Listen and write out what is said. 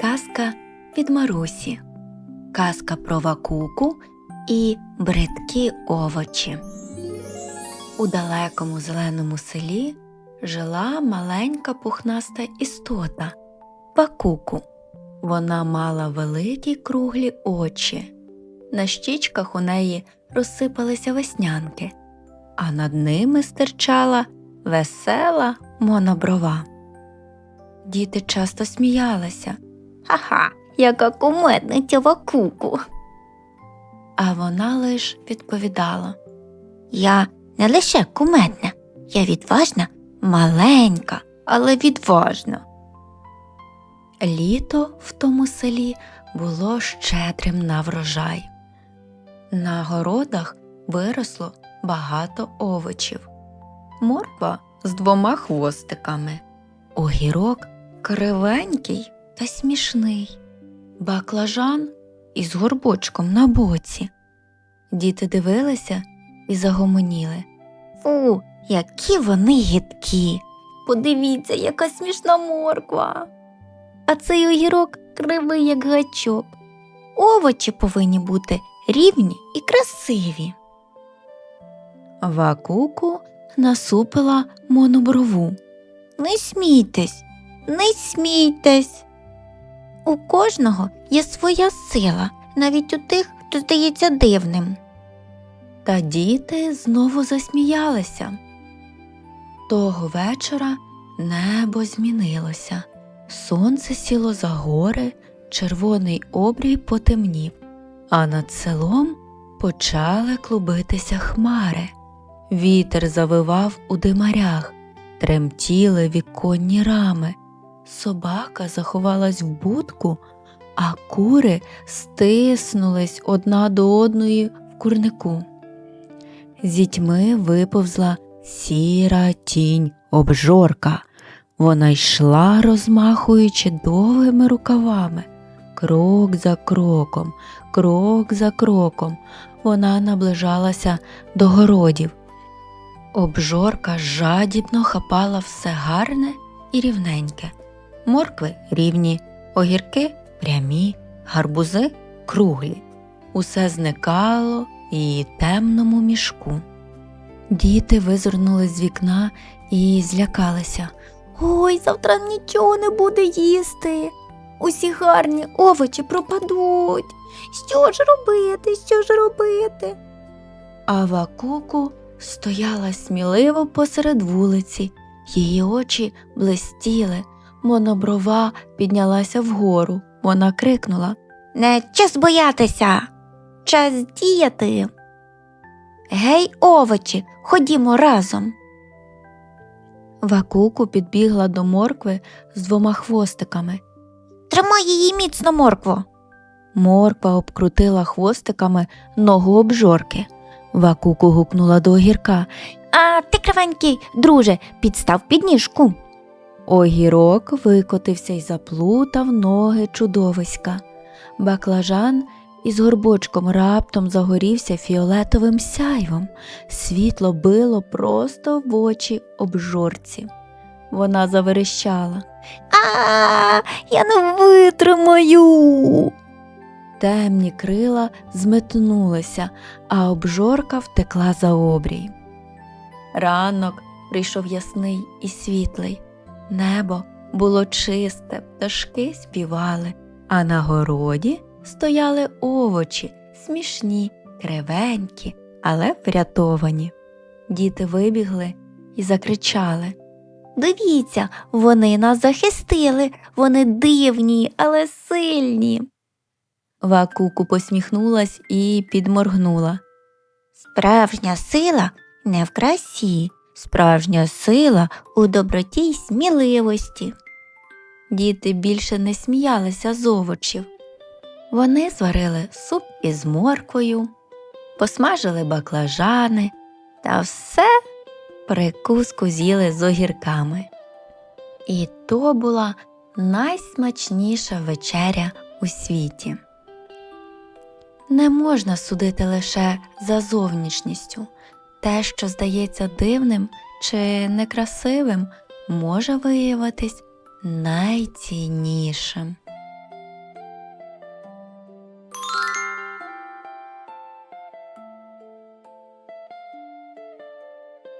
Казка від Марусі. Казка про вакуку і бридкі овочі. У далекому зеленому селі жила маленька пухнаста істота Вакуку. Вона мала великі круглі очі. На щічках у неї розсипалися веснянки, а над ними стирчала весела моноброва. Діти часто сміялися. Ха-ха, яка кумедниця вакуку. А вона лиш відповідала Я не лише кумедна, я відважна, маленька, але відважна. Літо в тому селі було щедрим на врожай. На городах виросло багато овочів, морква з двома хвостиками, огірок кривенький та смішний, баклажан із горбочком на боці. Діти дивилися і загомоніли. Фу, які вони гидкі. Подивіться, яка смішна морква. А цей огірок кривий, як гачок. Овочі повинні бути рівні і красиві. Вакуку насупила моноброву. Не смійтесь, не смійтесь. У кожного є своя сила, навіть у тих, хто здається дивним. Та діти знову засміялися. Того вечора небо змінилося. Сонце сіло за гори, червоний обрій потемнів, а над селом почали клубитися хмари. Вітер завивав у димарях, тремтіли віконні рами. Собака заховалась в будку, а кури стиснулись одна до одної в курнику. З тьми виповзла сіра тінь обжорка. Вона йшла, розмахуючи довгими рукавами. Крок за кроком, крок за кроком вона наближалася до городів. Обжорка жадібно хапала все гарне і рівненьке. Моркви рівні, огірки прямі, гарбузи круглі. Усе зникало в її темному мішку. Діти визирнули з вікна і злякалися. Ой, завтра нічого не буде їсти. Усі гарні овочі пропадуть. Що ж робити? Що ж робити? А Вакуку стояла сміливо посеред вулиці, її очі блистіли, моноброва піднялася вгору. Вона крикнула Не час боятися, час діяти. Гей, овочі, ходімо разом. Вакуку підбігла до моркви з двома хвостиками. Тримай її міцно, моркво. Морква обкрутила хвостиками ногу обжорки. Вакуку гукнула до огірка. А ти, кривенький, друже, підстав підніжку. Огірок викотився й заплутав ноги чудовиська. Баклажан із горбочком раптом загорівся фіолетовим сяйвом. Світло било просто в очі обжорці. Вона заверещала. А, я не витримаю. Темні крила зметнулися, а обжорка втекла за обрій. Ранок прийшов ясний і світлий. Небо було чисте, пташки співали, а на городі стояли овочі, смішні, кривенькі, але врятовані. Діти вибігли і закричали Дивіться, вони нас захистили, вони дивні, але сильні. Вакуку посміхнулась і підморгнула. Справжня сила не в красі, справжня сила у доброті й сміливості. Діти більше не сміялися з овочів. Вони зварили суп із морквою, посмажили баклажани та все прикуску з'їли з огірками. І то була найсмачніша вечеря у світі. Не можна судити лише за зовнішністю. Те, що здається дивним чи некрасивим, може виявитись найціннішим.